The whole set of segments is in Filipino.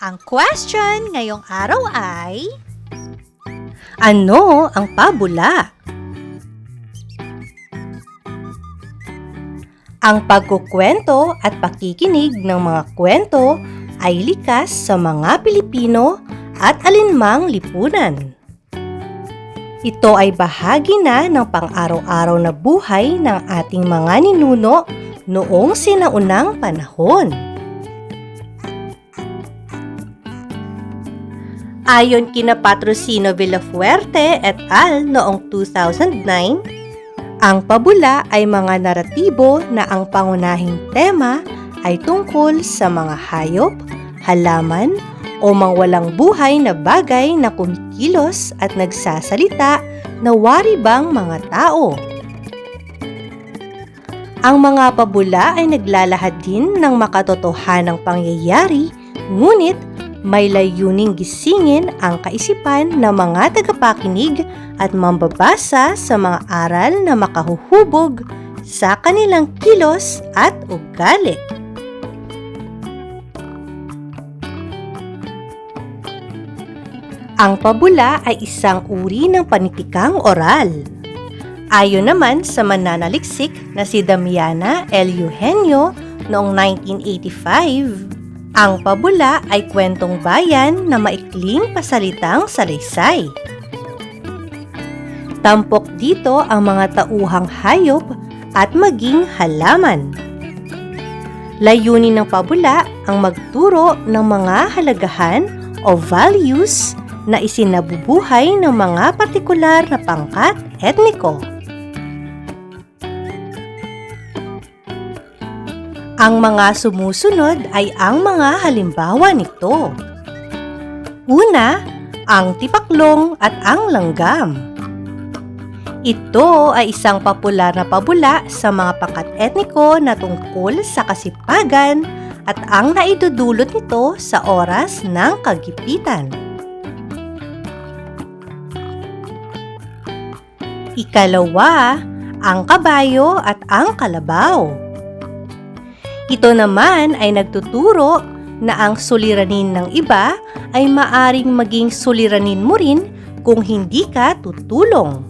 Ang question ngayong araw ay, Ano ang pabula? Ang pagkukwento at pakikinig ng mga kwento ay likas sa mga Pilipino at alinmang lipunan. Ito ay bahagi na ng pang-araw-araw na buhay ng ating mga ninuno noong sinaunang panahon. Ayon kina Patrocino Villafuerte et al. noong 2009, ang pabula ay mga naratibo na ang pangunahing tema ay tungkol sa mga hayop, halaman, o mga walang buhay na bagay na kumikilos at nagsasalita na wari bang mga tao. Ang mga pabula ay naglalahad din ng makatotohanang pangyayari, ngunit may layuning gisingin ang kaisipan ng mga tagapakinig at mambabasa sa mga aral na makahuhubog sa kanilang kilos at ugali. Ang pabula ay isang uri ng panitikang oral. Ayon naman sa mananaliksik na si Damiana L. Eugenio noong 1985, ang pabula ay kwentong bayan na maikling pasalitang salaysay. Tampok dito ang mga tauhang hayop at maging halaman. Layunin ng pabula ang magturo ng mga halagahan o values na isinabubuhay ng mga partikular na pangkat etniko. Ang mga sumusunod ay ang mga halimbawa nito. Una, ang tipaklong at ang langgam. Ito ay isang popular na pabula sa mga pangkat etniko na tungkol sa kasipagan at ang naidudulot nito sa oras ng kagipitan. Ikalawa, ang kabayo at ang kalabaw. Ito naman ay nagtuturo na ang suliranin ng iba ay maaring maging suliranin mo rin kung hindi ka tutulong.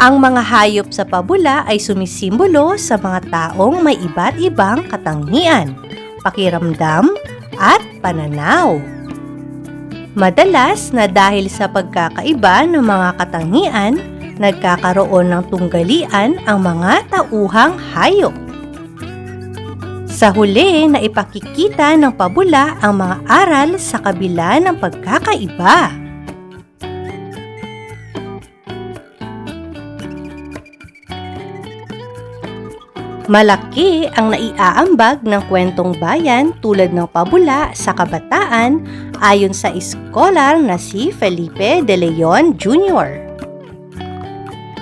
Ang mga hayop sa pabula ay sumisimbolo sa mga taong may iba't ibang katangian, pakiramdam at pananaw. Madalas na dahil sa pagkakaiba ng mga katangian, nagkakaroon ng tunggalian ang mga tauhang hayop. Sa huli na ipakikita ng pabula ang mga aral sa kabila ng pagkakaiba. Malaki ang naiaambag ng kwentong bayan tulad ng pabula sa kabataan ayon sa iskolar na si Felipe de Leon Jr.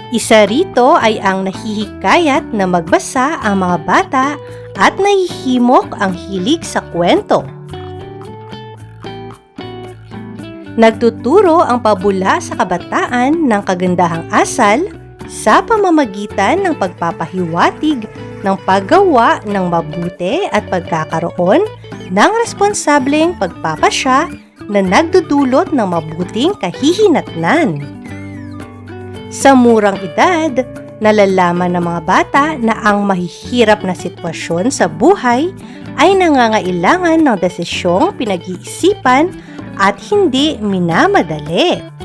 Isa rito ay ang nahihikayat na magbasa ang mga bata at nahihimok ang hilig sa kwento. Nagtuturo ang pabula sa kabataan ng kagandahang asal sa pamamagitan ng pagpapahiwatig ng paggawa ng mabuti at pagkakaroon ng responsableng pagpapasya na nagdudulot ng mabuting kahihinatnan. Sa murang edad, nalalaman ng mga bata na ang mahihirap na sitwasyon sa buhay ay nangangailangan ng desisyong pinag-iisipan at hindi minamadali.